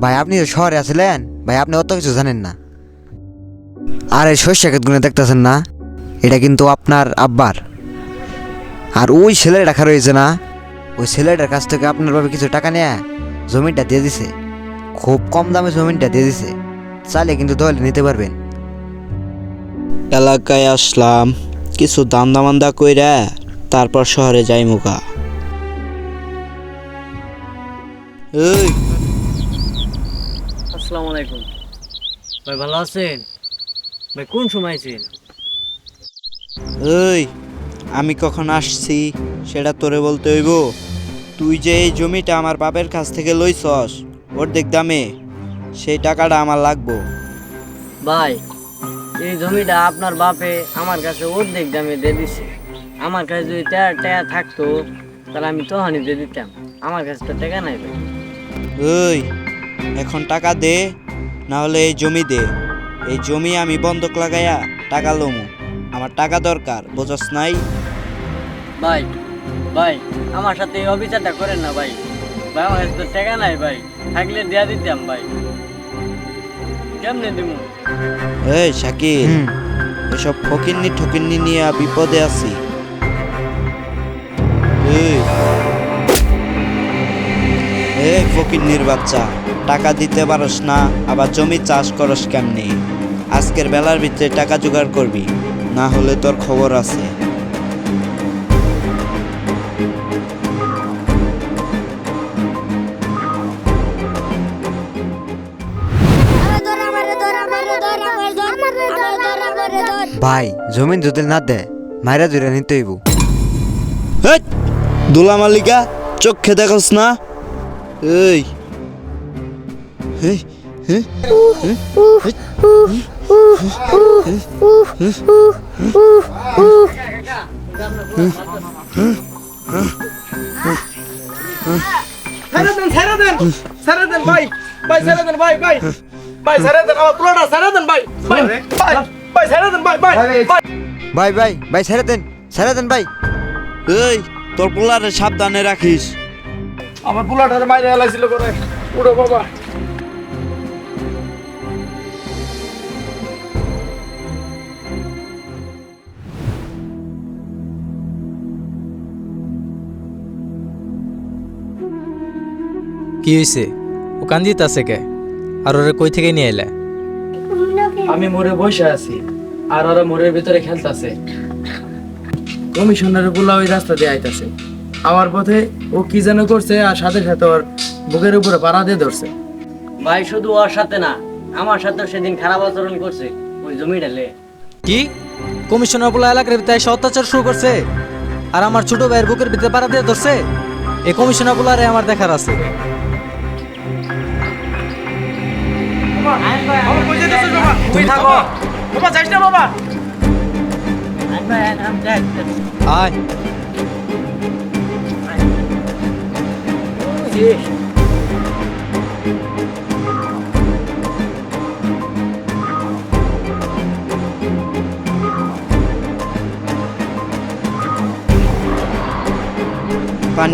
ভাই আপনি তো শহরে আছিলেন ভাই আপনি অত কিছু জানেন না। আর এই শস্য ক্ষেতগুলো দেখতেছেন না এটা কিন্তু আপনার আব্বার। আর ওই ছেলেটা রাখা রয়েছে না ওই ছেলেটার কাছ থেকে আপনার ভাবে কিছু টাকা নেয়া জমিটা দিয়ে দিছে। খুব কম দামে জমিটা দিয়ে দিছে। চাইলে কিন্তু দলে নিতে পারবেন। এলাকায় আসলাম কিছু দাম দামান্দা কইরা তারপর শহরে যাই মুখা এই আলাইকুম। ভাই ভালো আছেন? ভাই কোন সময় এই আমি কখন আসছি সেটা তোরে বলতে হইব। তুই যে এই জমিটা আমার বাপের কাছ থেকে লইছস অর্ধেক দামে সেই টাকাটা আমার লাগবো। ভাই এই জমিটা আপনার বাপে আমার কাছে অর্ধেক দামে দিয়ে দিছে। আমার কাছে যদি টাকা টাকা থাকতো তাহলে আমি তো তখনই দিয়ে দিতাম। আমার কাছে তো টাকা নাই ভাই। এখন টাকা দে না হলে এই জমি দে। এই জমি আমি বন্ধক লাগাইয়া টাকা লমু। আমার টাকা দরকার বোঝস নাই? ভাই ভাই আমার সাথে এই অবিচারটা করেন না ভাই। ভাই আমার কাছে তো টাকা নাই ভাই। থাকলে দেয়া দিতাম ভাই। কেমনে দিব এই শাকিল এসব ফকিন্নি ঠকিন্নি নিয়ে বিপদে আছি। এই ফকিন্নির বাচ্চা টাকা দিতে পারস না আবার জমি চাষ করস কেমনি? আজকের বেলার ভিতরে টাকা জোগাড় করবি না হলে তোর খবর আছে। ভাই জমিন যদি না দে মাইরা ধরে নিতে হইব। দুলা মালিকা চোখে দেখোস না? এই। ছেড়ে দেন ছেড়ে দেন ছেড়ে দেন ভাই ভাই ছেড়ে দেন ভাই ভাই ভাই ছেড়ে দেন আমার পুরোটা ছেড়ে দেন ভাই ভাই ভাই। ছেড়ে দেন ভাই ভাই ভাই। ভাই ভাই ভাই ছেড়ে দেন ছেড়ে দেন ভাই। এই তোর পোলারে সাবধানে রাখিস। আমার পুরোটা মাইরে এলাইছিল করে উড়ো বাবা। কি হয়েছে ও কান্দিত আছে কে? আর ওরে কই থেকে নিয়ে এলে? আমি মোড়ে বসে আছি আর ওরা মোড়ের ভিতরে খেলতেছে। কমিশনারগুলা ওই রাস্তা দিয়ে আইতাছে। আমার পথে ও কি যেন করছে আর সাথে সাথে ওর বুকের উপরে পাড়া দিয়ে ধরছে। ভাই শুধু ওর সাথে না আমার সাথেও সেদিন খারাপ আচরণ করছে ওই জমি লে। কি? কমিশনার বলা এলাকার ভিতরে এসে অত্যাচার শুরু করছে? আর আমার ছোট ভাইয়ের বুকের ভিতরে পাড়া দিয়ে ধরছে? এই কমিশনার বলারে আমার দেখার আছে। তুমি থাকো। বাবা যাইস না বাবা। আয়। পানি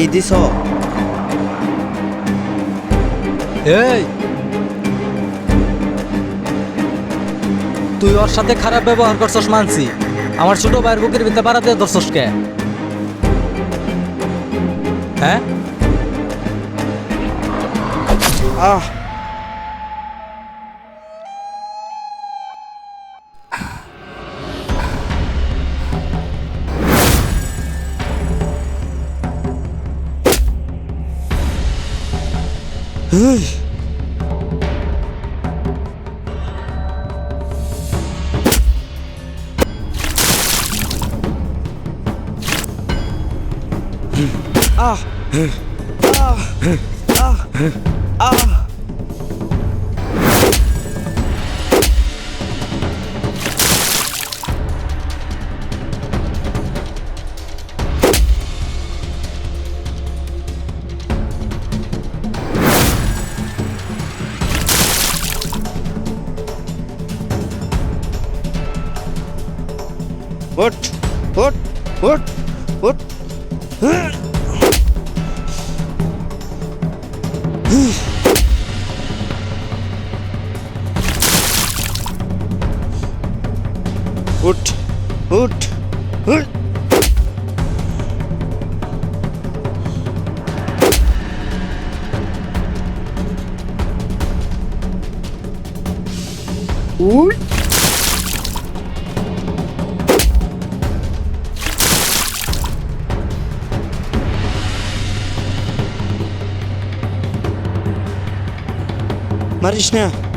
দিছ? এই। তুই ওর সাথে খারাপ ব্যবহার করছস, মানছি। আমার ছোট ভাইয়ের বুকের ভিতরে দিয়ে ধরছস হ্যাঁ? Ah. Hey Ah. Ah. Ah. Ah. ah. ah. 굿, 굿, 굿, 굿. 굿, 굿, 굿. 굿. মারিস না